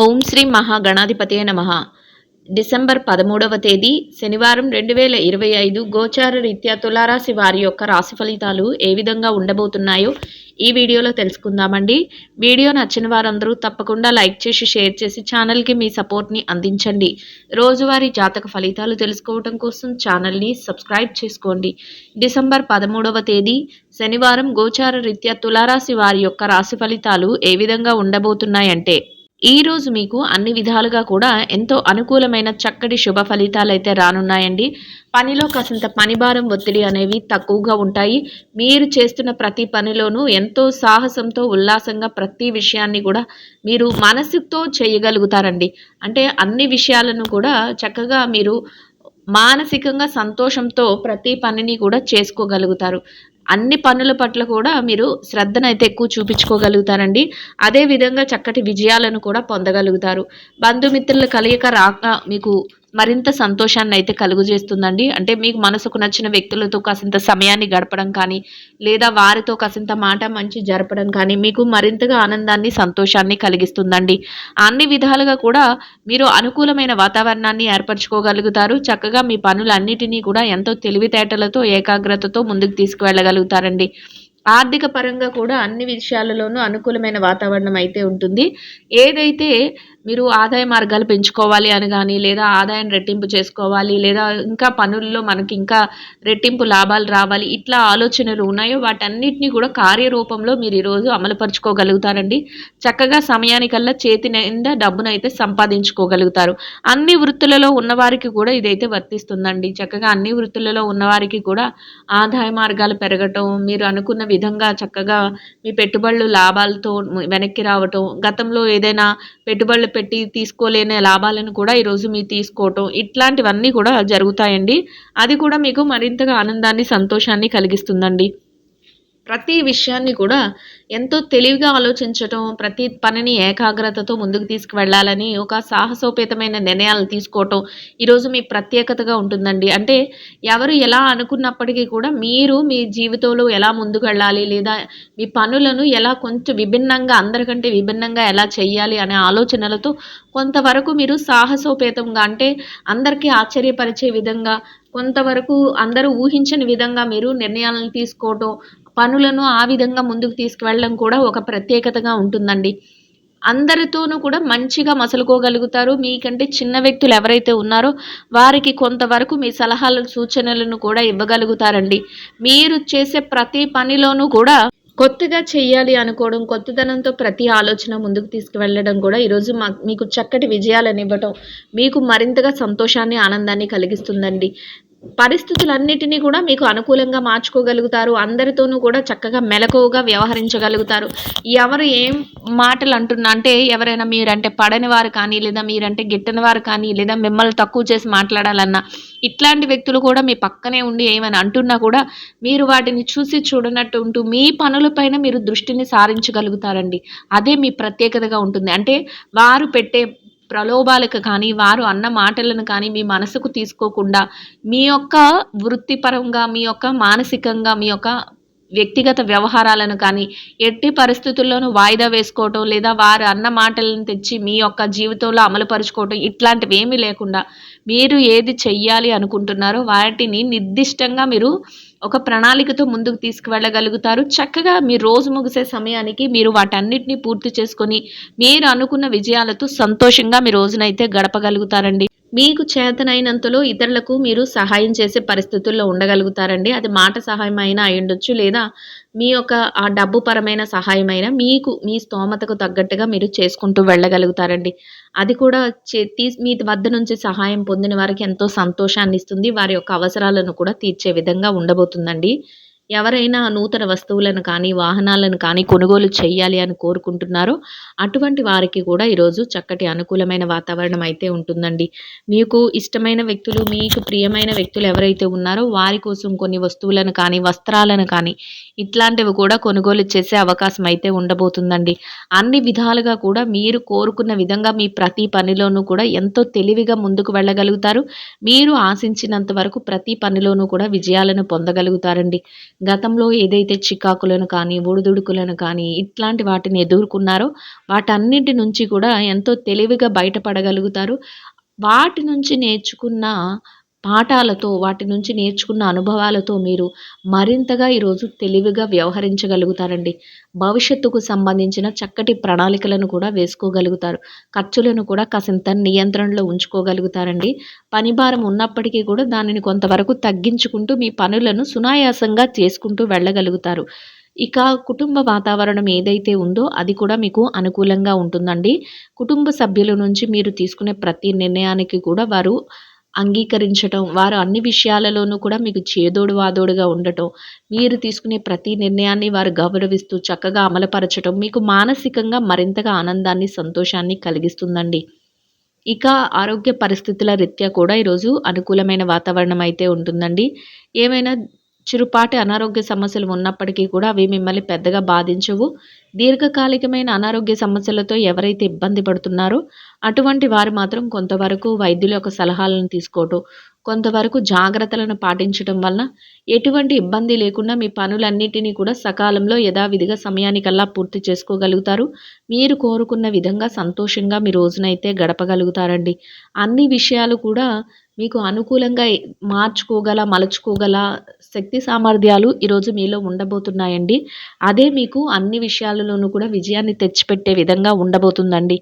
ఓం శ్రీ మహాగణాధిపతే నమ. డిసెంబర్ పదమూడవ తేదీ శనివారం రెండు వేల ఇరవై ఐదు గోచార రీత్యా తులారాశి వారి యొక్క రాశి ఫలితాలు ఏ విధంగా ఉండబోతున్నాయో ఈ వీడియోలో తెలుసుకుందామండి. వీడియో నచ్చిన వారందరూ తప్పకుండా లైక్ చేసి షేర్ చేసి ఛానల్కి మీ సపోర్ట్ని అందించండి. రోజువారీ జాతక ఫలితాలు తెలుసుకోవడం కోసం ఛానల్ని సబ్స్క్రైబ్ చేసుకోండి. డిసెంబర్ పదమూడవ తేదీ శనివారం గోచార రీత్యా తులారాశి వారి యొక్క రాశి ఫలితాలు ఏ విధంగా ఉండబోతున్నాయంటే ఈ రోజు మీకు అన్ని విధాలుగా కూడా ఎంతో అనుకూలమైన చక్కటి శుభ ఫలితాలు అయితే రానున్నాయండి. పనిలో కాసింత పనిభారం ఒత్తిడి అనేవి తక్కువగా ఉంటాయి. మీరు చేస్తున్న ప్రతి పనిలోనూ ఎంతో సాహసంతో ఉల్లాసంగా ప్రతి విషయాన్ని కూడా మీరు మనసుతో చేయగలుగుతారండి. అంటే అన్ని విషయాలను కూడా చక్కగా మీరు మానసికంగా సంతోషంతో ప్రతి పనిని కూడా చేసుకోగలుగుతారు. అన్ని పనుల పట్ల కూడా మీరు శ్రద్ధనైతే ఎక్కువ చూపించుకోగలుగుతారండి. అదేవిధంగా చక్కటి విజయాలను కూడా పొందగలుగుతారు. బంధుమిత్రుల కలయిక రాక మీకు మరింత సంతోషాన్ని అయితే కలుగజేస్తుందండి. అంటే మీకు మనసుకు నచ్చిన వ్యక్తులతో కాసింత సమయాన్ని గడపడం కానీ లేదా వారితో కాసింత మాట మంచి జరపడం కానీ మీకు మరింతగా ఆనందాన్ని సంతోషాన్ని కలిగిస్తుందండి. అన్ని విధాలుగా కూడా మీరు అనుకూలమైన వాతావరణాన్ని ఏర్పరచుకోగలుగుతారు. చక్కగా మీ పనులన్నిటినీ కూడా ఎంతో తెలివితేటలతో ఏకాగ్రతతో ముందుకు తీసుకువెళ్ళగలుగుతారండి. ఆర్థిక పరంగా కూడా అన్ని విషయాలలోనూ అనుకూలమైన వాతావరణం అయితే ఉంటుంది. ఏదైతే మీరు ఆదాయ మార్గాలు పెంచుకోవాలి అని కానీ లేదా ఆదాయం రెట్టింపు చేసుకోవాలి లేదా ఇంకా పనుల్లో మనకి ఇంకా రెట్టింపు లాభాలు రావాలి ఇట్లా ఆలోచనలు ఉన్నాయో వాటన్నిటిని కూడా కార్యరూపంలో మీరు ఈరోజు అమలుపరుచుకోగలుగుతారండి. చక్కగా సమయానికల్లా చేతి నిండా డబ్బును అయితే సంపాదించుకోగలుగుతారు. అన్ని వృత్తులలో ఉన్నవారికి కూడా ఇదైతే వర్తిస్తుందండి. చక్కగా అన్ని వృత్తులలో ఉన్నవారికి కూడా ఆదాయ మార్గాలు పెరగటం మీరు అనుకున్న విధంగా చక్కగా మీ పెట్టుబడులు లాభాలతో వెనక్కి రావటం గతంలో ఏదైనా పెట్టుబడులు పెట్టి తీసుకోలేని లాభాలను కూడా ఈరోజు మీరు తీసుకోవటం ఇట్లాంటివన్నీ కూడా జరుగుతాయండి. అది కూడా మీకు మరింతగా ఆనందాన్ని సంతోషాన్ని కలిగిస్తుందండి. ప్రతి విషయాన్ని కూడా ఎంతో తెలివిగా ఆలోచించటం ప్రతి పనిని ఏకాగ్రతతో ముందుకు తీసుకువెళ్ళాలని ఒక సాహసోపేతమైన నిర్ణయాలు తీసుకోవటం ఈరోజు మీ ప్రత్యేకతగా ఉంటుందండి. అంటే ఎవరు ఎలా అనుకున్నప్పటికీ కూడా మీరు మీ జీవితంలో ఎలా ముందుకు వెళ్ళాలి లేదా మీ పనులను ఎలా కొంచెం విభిన్నంగా అందరికంటే విభిన్నంగా ఎలా చేయాలి అనే ఆలోచనలతో కొంతవరకు మీరు సాహసోపేతంగా అంటే అందరికీ ఆశ్చర్యపరిచే విధంగా కొంతవరకు అందరూ ఊహించని విధంగా మీరు నిర్ణయాలను తీసుకోవటం పనులను ఆ విధంగా ముందుకు తీసుకువెళ్ళడం కూడా ఒక ప్రత్యేకతగా ఉంటుందండి. అందరితోనూ కూడా మంచిగా మసలుకోగలుగుతారు. మీకంటే చిన్న వ్యక్తులు ఎవరైతే ఉన్నారో వారికి కొంతవరకు మీ సలహాలను సూచనలను కూడా ఇవ్వగలుగుతారండి. మీరు చేసే ప్రతి పనిలోనూ కూడా కొత్తగా చేయాలి అనుకోవడం కొత్తదనంతో ప్రతి ఆలోచన ముందుకు తీసుకువెళ్ళడం కూడా ఈరోజు మా మీకు చక్కటి విజయాలను ఇవ్వటం మీకు మరింతగా సంతోషాన్ని ఆనందాన్ని కలిగిస్తుందండి. పరిస్థితులన్నిటినీ కూడా మీకు అనుకూలంగా మార్చుకోగలుగుతారు. అందరితోనూ కూడా చక్కగా మెలకువగా వ్యవహరించగలుగుతారు. ఎవరు ఏం మాటలు అంటున్నా అంటే ఎవరైనా మీరంటే పడని వారు కానీ లేదా మీరంటే గిట్టని వారు కానీ లేదా మిమ్మల్ని తక్కువ చేసి మాట్లాడాలన్నా ఇట్లాంటి వ్యక్తులు కూడా మీ పక్కనే ఉండి ఏమైనా అంటున్నా కూడా మీరు వాటిని చూసి చూడనట్టు ఉంటూ మీ పనులపైన మీరు దృష్టిని సారించగలుగుతారండి. అదే మీ ప్రత్యేకతగా ఉంటుంది. అంటే వారు పెట్టే ప్రలోభాలకు కానీ వారు అన్న మాటలను కానీ మీ మనసుకు తీసుకోకుండా మీ యొక్క వృత్తిపరంగా మీ యొక్క మానసికంగా మీ యొక్క వ్యక్తిగత వ్యవహారాలను కానీ ఎట్టి పరిస్థితుల్లోనూ వాయిదా వేసుకోవటం లేదా వారు అన్న మాటలను తెచ్చి మీ యొక్క జీవితంలో అమలుపరుచుకోవటం ఇట్లాంటివి ఏమీ లేకుండా మీరు ఏది చెయ్యాలి అనుకుంటున్నారో వాటిని నిర్దిష్టంగా మీరు ఒక ప్రణాళికతో ముందుకు తీసుకువెళ్ళగలుగుతారు. చక్కగా మీ రోజు ముగిసే సమయానికి మీరు వాటన్నిటిని పూర్తి చేసుకొని మీరు అనుకున్న విజయాలతో సంతోషంగా మీ రోజునైతే గడపగలుగుతారండి. మీకు చేతనైనంతలో ఇతరులకు మీరు సహాయం చేసే పరిస్థితుల్లో ఉండగలుగుతారండి. అది మాట సహాయం అయినా అయ్యుండొచ్చు లేదా మీ యొక్క ఆ డబ్బు పరమైన సహాయం అయినా మీకు మీ స్తోమతకు తగ్గట్టుగా మీరు చేసుకుంటూ వెళ్ళగలుగుతారండి. అది కూడా చే మీ వద్ద నుంచి సహాయం పొందిన వారికి ఎంతో సంతోషాన్ని ఇస్తుంది వారి యొక్క అవసరాలను కూడా తీర్చే విధంగా ఉండబోతుందండి. ఎవరైనా నూతన వస్తువులను కానీ వాహనాలను కానీ కొనుగోలు చేయాలి అని కోరుకుంటున్నారో అటువంటి వారికి కూడా ఈరోజు చక్కటి అనుకూలమైన వాతావరణం అయితే ఉంటుందండి. మీకు ఇష్టమైన వ్యక్తులు మీకు ప్రియమైన వ్యక్తులు ఎవరైతే ఉన్నారో వారి కోసం కొన్ని వస్తువులను కానీ వస్త్రాలను కానీ ఇట్లాంటివి కూడా కొనుగోలు చేసే అవకాశం అయితే ఉండబోతుందండి. అన్ని విధాలుగా కూడా మీరు కోరుకున్న విధంగా మీ ప్రతి పనిలోనూ కూడా ఎంతో తెలివిగా ముందుకు వెళ్ళగలుగుతారు. మీరు ఆశించినంత వరకు ప్రతి పనిలోనూ కూడా విజయాలను పొందగలుగుతారండి. గతంలో ఏదైతే చికాకులను కానీ ఒడిదుడుకులను కానీ ఇట్లాంటి వాటిని ఎదుర్కొన్నారో వాటన్నిటి నుంచి కూడా ఎంతో తెలివిగా బయటపడగలుగుతారు. వాటి నుంచి నేర్చుకున్న పాఠాలతో వాటి నుంచి నేర్చుకున్న అనుభవాలతో మీరు మరింతగా ఈరోజు తెలివిగా వ్యవహరించగలుగుతారండి. భవిష్యత్తుకు సంబంధించిన చక్కటి ప్రణాళికలను కూడా వేసుకోగలుగుతారు. ఖర్చులను కూడా కాసింత నియంత్రణలో ఉంచుకోగలుగుతారండి. పని భారం ఉన్నప్పటికీ కూడా దానిని కొంతవరకు తగ్గించుకుంటూ మీ పనులను సునాయాసంగా చేసుకుంటూ వెళ్ళగలుగుతారు. ఇక కుటుంబ వాతావరణం ఏదైతే ఉందో అది కూడా మీకు అనుకూలంగా ఉంటుందండి. కుటుంబ సభ్యుల నుంచి మీరు తీసుకునే ప్రతి నిర్ణయానికి కూడా వారు అంగీకరించటం వారు అన్ని విషయాలలోనూ కూడా మీకు చేదోడు వాదోడుగా ఉండటం మీరు తీసుకునే ప్రతి నిర్ణయాన్ని వారు గౌరవిస్తూ చక్కగా అమలుపరచటం మీకు మానసికంగా మరింతగా ఆనందాన్ని సంతోషాన్ని కలిగిస్తుందండి. ఇక ఆరోగ్య పరిస్థితుల రీత్యా కూడా ఈరోజు అనుకూలమైన వాతావరణం అయితే ఉంటుందండి. ఏమైనా చిరుపాటి అనారోగ్య సమస్యలు ఉన్నప్పటికీ కూడా అవి మిమ్మల్ని పెద్దగా బాధించవు. దీర్ఘకాలికమైన అనారోగ్య సమస్యలతో ఎవరైతే ఇబ్బంది పడుతున్నారో అటువంటి వారు మాత్రం కొంతవరకు వైద్యుల యొక్క సలహాలను తీసుకోవటం కొంతవరకు జాగ్రత్తలను పాటించడం వలన ఎటువంటి ఇబ్బంది లేకుండా మీ పనులన్నిటినీ కూడా సకాలంలో యథావిధిగా సమయానికల్లా పూర్తి చేసుకోగలుగుతారు. మీరు కోరుకున్న విధంగా సంతోషంగా మీ రోజునైతే గడపగలుగుతారండి. అన్ని విషయాలు కూడా మీకు అనుకూలంగా మార్చుకోగల మలుచుకోగల శక్తి సామర్థ్యాలు ఈరోజు మీలో ఉండబోతున్నాయండి. అదే మీకు అన్ని విషయాలలోనూ కూడా విజయాన్ని తెచ్చిపెట్టే విధంగా ఉండబోతుందండి.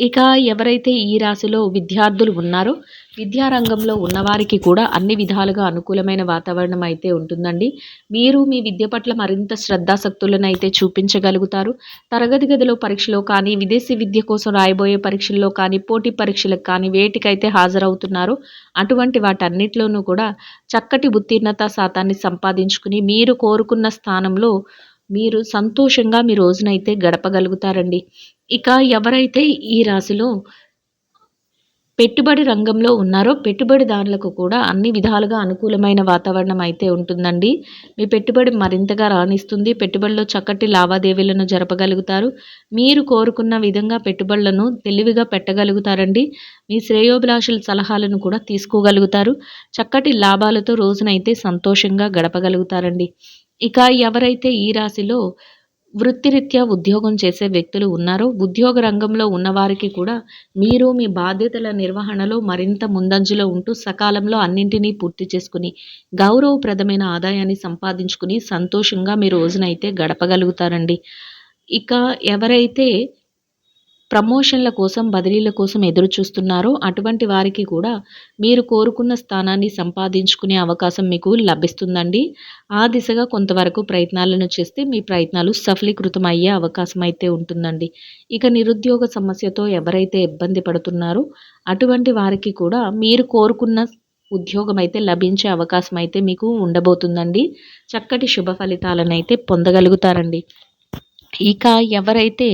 ఇక ఎవరైతే ఈ రాశిలో విద్యార్థులు ఉన్నారో విద్యారంగంలో ఉన్నవారికి కూడా అన్ని విధాలుగా అనుకూలమైన వాతావరణం అయితే ఉంటుందండి. మీరు మీ విద్య పట్ల మరింత శ్రద్ధాశక్తులను అయితే చూపించగలుగుతారు. తరగతి గదిలో పరీక్షలో కానీ విదేశీ విద్య కోసం రాయబోయే పరీక్షల్లో కానీ పోటీ పరీక్షలకు కానీ వేటికైతే హాజరవుతున్నారో అటువంటి వాటన్నిటిలోనూ కూడా చక్కటి ఉత్తీర్ణత శాతాన్ని సంపాదించుకుని మీరు కోరుకున్న స్థానంలో మీరు సంతోషంగా మీ రోజునైతే గడపగలుగుతారండి. ఇక ఎవరైతే ఈ రాశిలో పెట్టుబడి రంగంలో ఉన్నారో పెట్టుబడిదారులకు కూడా అన్ని విధాలుగా అనుకూలమైన వాతావరణం అయితే ఉంటుందండి. మీ పెట్టుబడి మరింతగా రాణిస్తుంది. పెట్టుబడిలో చక్కటి లావాదేవీలను జరపగలుగుతారు. మీరు కోరుకున్న విధంగా పెట్టుబడులను తెలివిగా పెట్టగలుగుతారండి. మీ శ్రేయోభిలాషుల సలహాలను కూడా తీసుకోగలుగుతారు. చక్కటి లాభాలతో రోజునైతే సంతోషంగా గడపగలుగుతారండి. ఇక ఎవరైతే ఈ రాశిలో వృత్తిరీత్యా ఉద్యోగం చేసే వ్యక్తులు ఉన్నారో. ఉద్యోగ రంగంలో ఉన్నవారికి కూడా మీరు మీ బాధ్యతల నిర్వహణలో మరింత ముందంజలో ఉంటూ సకాలంలో అన్నింటినీ పూర్తి చేసుకుని గౌరవప్రదమైన ఆదాయాన్ని సంపాదించుకుని సంతోషంగా మీ రోజునైతే గడపగలుగుతారండి. ఇక ఎవరైతే ప్రమోషన్ల కోసం బదిలీల కోసం ఎదురుచూస్తున్నారో. అటువంటి వారికి కూడా మీరు కోరుకున్న స్థానాన్ని సంపాదించుకునే అవకాశం మీకు లభిస్తుందండి. ఆ దిశగా కొంతవరకు ప్రయత్నాలను చేస్తే మీ ప్రయత్నాలు సఫలీకృతం అయ్యే అవకాశం అయితే ఉంటుందండి. ఇక నిరుద్యోగ సమస్యతో ఎవరైతే ఇబ్బంది పడుతున్నారో అటువంటి వారికి కూడా మీరు కోరుకున్న ఉద్యోగం అయితే లభించే అవకాశం అయితే మీకు ఉండబోతుందండి. చక్కటి శుభ ఫలితాలను అయితే పొందగలుగుతారండి. ఇక ఎవరైతే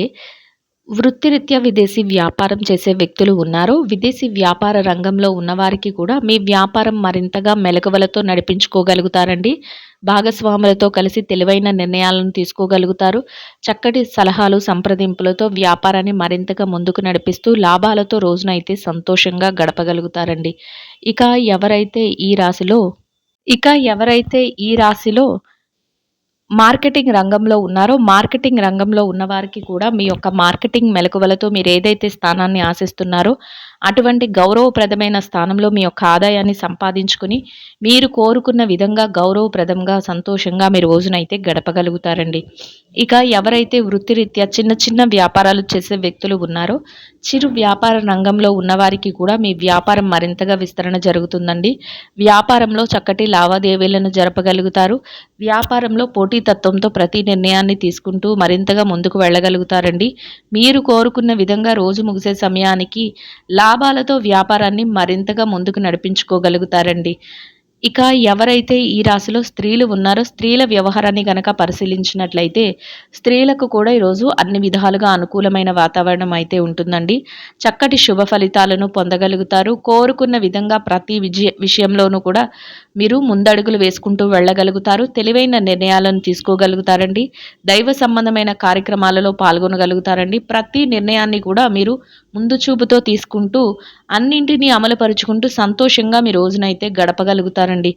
వృత్తిరీత్యా విదేశీ వ్యాపారం చేసే వ్యక్తులు ఉన్నారు. విదేశీ వ్యాపార రంగంలో ఉన్నవారికి కూడా మీ వ్యాపారం మరింతగా మెలకువలతో నడిపించుకోగలుగుతారండి. భాగస్వాములతో కలిసి తెలివైన నిర్ణయాలను తీసుకోగలుగుతారు. చక్కటి సలహాలు సంప్రదింపులతో వ్యాపారాన్ని మరింతగా ముందుకు నడిపిస్తూ లాభాలతో రోజునైతే సంతోషంగా గడపగలుగుతారండి. ఇక ఎవరైతే ఈ రాశిలో ఇక ఎవరైతే ఈ రాశిలో మార్కెటింగ్ రంగంలో ఉన్నారో మార్కెటింగ్ రంగంలో ఉన్నవారికి కూడా మీ యొక్క మార్కెటింగ్ మెలకువలతో మీరు ఏదైతే స్థానాన్ని ఆశిస్తున్నారో అటువంటి గౌరవప్రదమైన స్థానంలో మీ యొక్క ఆదాయాన్ని సంపాదించుకుని మీరు కోరుకున్న విధంగా గౌరవప్రదంగా సంతోషంగా మీ రోజునైతే గడపగలుగుతారండి. ఇక ఎవరైతే వృత్తిరీత్యా చిన్న చిన్న వ్యాపారాలు చేసే వ్యక్తులు ఉన్నారో చిరు వ్యాపార రంగంలో ఉన్నవారికి కూడా మీ వ్యాపారం మరింతగా విస్తరణ జరుగుతుందండి. వ్యాపారంలో చక్కటి లావాదేవీలను జరపగలుగుతారు. వ్యాపారంలో పోటీ పోటీతత్వంతో ప్రతి నిర్ణయాన్ని తీసుకుంటూ మరింతగా ముందుకు వెళ్ళగలుగుతారండి. మీరు కోరుకున్న విధంగా రోజు ముగిసే సమయానికి లాభాలతో వ్యాపారాన్ని మరింతగా ముందుకు నడిపించుకోగలుగుతారండి. ఇక ఎవరైతే ఈ రాశిలో స్త్రీలు ఉన్నారో స్త్రీల వ్యవహారాన్ని గనక పరిశీలించినట్లయితే స్త్రీలకు కూడా ఈరోజు అన్ని విధాలుగా అనుకూలమైన వాతావరణం అయితే ఉంటుందండి. చక్కటి శుభ ఫలితాలను పొందగలుగుతారు. కోరుకున్న విధంగా ప్రతి విజయ విషయంలోనూ కూడా మీరు ముందడుగులు వేసుకుంటూ వెళ్ళగలుగుతారు. తెలివైన నిర్ణయాలను తీసుకోగలుగుతారండి. దైవ సంబంధమైన కార్యక్రమాలలో పాల్గొనగలుగుతారండి. ప్రతి నిర్ణయాన్ని కూడా మీరు ముందు చూపుతో తీసుకుంటూ అన్నింటినీ అమలుపరుచుకుంటూ సంతోషంగా మీ రోజునైతే గడపగలుగుతారు. చేస్తారండి.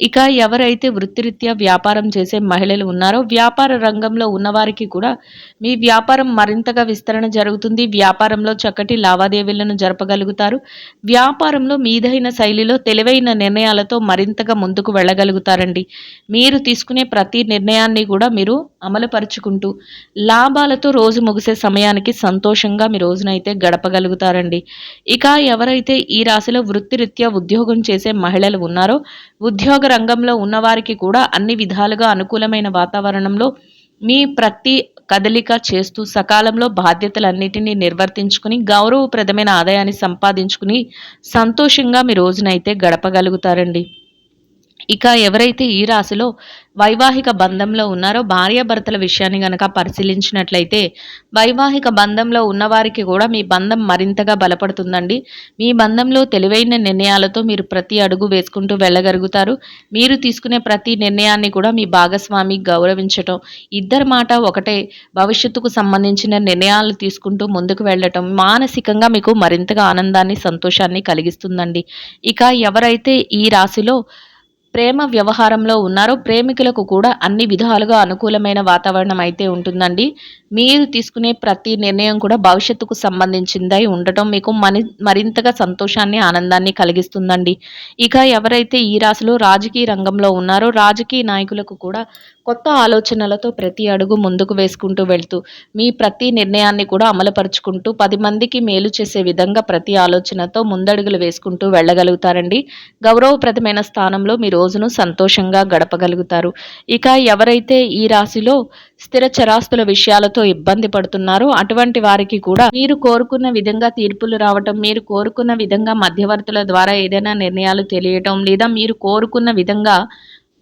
ఇక ఎవరైతే వృత్తిరీత్యా వ్యాపారం చేసే మహిళలు ఉన్నారో వ్యాపార రంగంలో ఉన్నవారికి కూడా మీ వ్యాపారం మరింతగా విస్తరణ జరుగుతుంది. వ్యాపారంలో చక్కటి లావాదేవీలను జరపగలుగుతారు. వ్యాపారంలో మీదైన శైలిలో తెలివైన నిర్ణయాలతో మరింతగా ముందుకు వెళ్ళగలుగుతారండి. మీరు తీసుకునే ప్రతి నిర్ణయాన్ని కూడా మీరు అమలుపరుచుకుంటూ లాభాలతో రోజు ముగిసే సమయానికి సంతోషంగా మీ రోజునైతే గడపగలుగుతారండి. ఇక ఎవరైతే ఈ రాశిలో వృత్తిరీత్యా ఉద్యోగం చేసే మహిళలు ఉన్నారో ఉద్యోగ రంగంలో ఉన్నవారికి కూడా అన్ని విధాలుగా అనుకూలమైన వాతావరణంలో మీ ప్రతి కదలిక చేస్తూ సకాలంలో బాధ్యతలన్నిటినీ నిర్వర్తించుకుని గౌరవప్రదమైన ఆదాయాన్ని సంపాదించుకుని సంతోషంగా మీ రోజునైతే గడపగలుగుతారండి. ఇక ఎవరైతే ఈ రాశిలో వైవాహిక బంధంలో ఉన్నారో భార్యాభర్తల విషయాన్ని గనక పరిశీలించినట్లయితే వైవాహిక బంధంలో ఉన్నవారికి కూడా మీ బంధం మరింతగా బలపడుతుందండి. మీ బంధంలో తెలివైన నిర్ణయాలతో మీరు ప్రతి అడుగు వేసుకుంటూ వెళ్ళగలుగుతారు. మీరు తీసుకునే ప్రతి నిర్ణయాన్ని కూడా మీ భాగస్వామి గౌరవించటం ఇద్దరి మాట ఒకటే భవిష్యత్తుకు సంబంధించిన నిర్ణయాలు తీసుకుంటూ ముందుకు వెళ్ళటం మానసికంగా మీకు మరింతగా ఆనందాన్ని సంతోషాన్ని కలిగిస్తుందండి. ఇక ఎవరైతే ఈ రాశిలో ప్రేమ వ్యవహారంలో ఉన్నారో ప్రేమికులకు కూడా అన్ని విధాలుగా అనుకూలమైన వాతావరణం అయితే ఉంటుందండి. మీరు తీసుకునే ప్రతి నిర్ణయం కూడా భవిష్యత్తుకు సంబంధించిందై ఉండటం మీకు మని మరింతగా సంతోషాన్ని ఆనందాన్ని కలిగిస్తుందండి. ఇక ఎవరైతే ఈ రాశిలో రాజకీయ రంగంలో ఉన్నారో రాజకీయ నాయకులకు కూడా కొత్త ఆలోచనలతో ప్రతి అడుగు ముందుకు వేసుకుంటూ వెళ్తూ మీ ప్రతి నిర్ణయాన్ని కూడా అమలుపరుచుకుంటూ పది మందికి మేలు చేసే విధంగా ప్రతి ఆలోచనతో ముందడుగులు వేసుకుంటూ వెళ్ళగలుగుతారండి. గౌరవప్రదమైన స్థానంలో మీ రోజును సంతోషంగా గడపగలుగుతారు. ఇక ఎవరైతే ఈ రాశిలో స్థిర చరాస్తుల విషయాలతో ఇబ్బంది పడుతున్నారో అటువంటి వారికి కూడా మీరు కోరుకున్న విధంగా తీర్పులు రావటం మీరు కోరుకున్న విధంగా మధ్యవర్తుల ద్వారా ఏదైనా నిర్ణయాలు తెలియటం లేదా మీరు కోరుకున్న విధంగా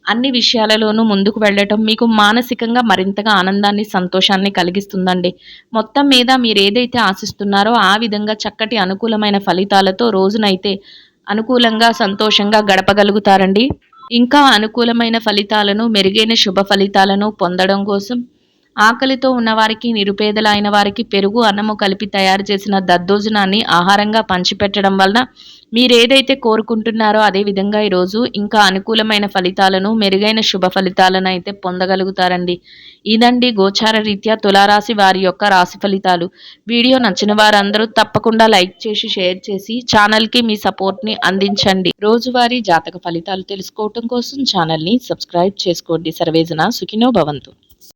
అన్ని విషయాలలోనూ ముందుకు వెళ్ళటం మీకు మానసికంగా మరింతగా ఆనందాన్ని సంతోషాన్ని కలిగిస్తుందండి. మొత్తం మీద మీరు ఏదైతే ఆశిస్తున్నారో ఆ విధంగా చక్కటి అనుకూలమైన ఫలితాలతో రోజునైతే అనుకూలంగా సంతోషంగా గడపగలుగుతారండి. ఇంకా అనుకూలమైన ఫలితాలను మెరుగైన శుభ ఫలితాలను పొందడం కోసం ఆకలితో ఉన్నవారికి నిరుపేదలైన వారికి పెరుగు అన్నము కలిపి తయారు చేసిన దద్దోజనాన్ని ఆహారంగా పంచిపెట్టడం వలన మీరేదైతే కోరుకుంటున్నారో అదే విధంగా ఈరోజు ఇంకా అనుకూలమైన ఫలితాలను మెరుగైన శుభ ఫలితాలను అయితే పొందగలుగుతారండి. ఇదండి గోచార రీత్యా తులారాశి వారి యొక్క రాశి ఫలితాలు. వీడియో నచ్చిన వారందరూ తప్పకుండా లైక్ చేసి షేర్ చేసి ఛానల్కి మీ సపోర్ట్ని అందించండి. రోజువారీ జాతక ఫలితాలు తెలుసుకోవటం కోసం ఛానల్ని సబ్స్క్రైబ్ చేసుకోండి. సర్వేజన సుఖినో భవంతు.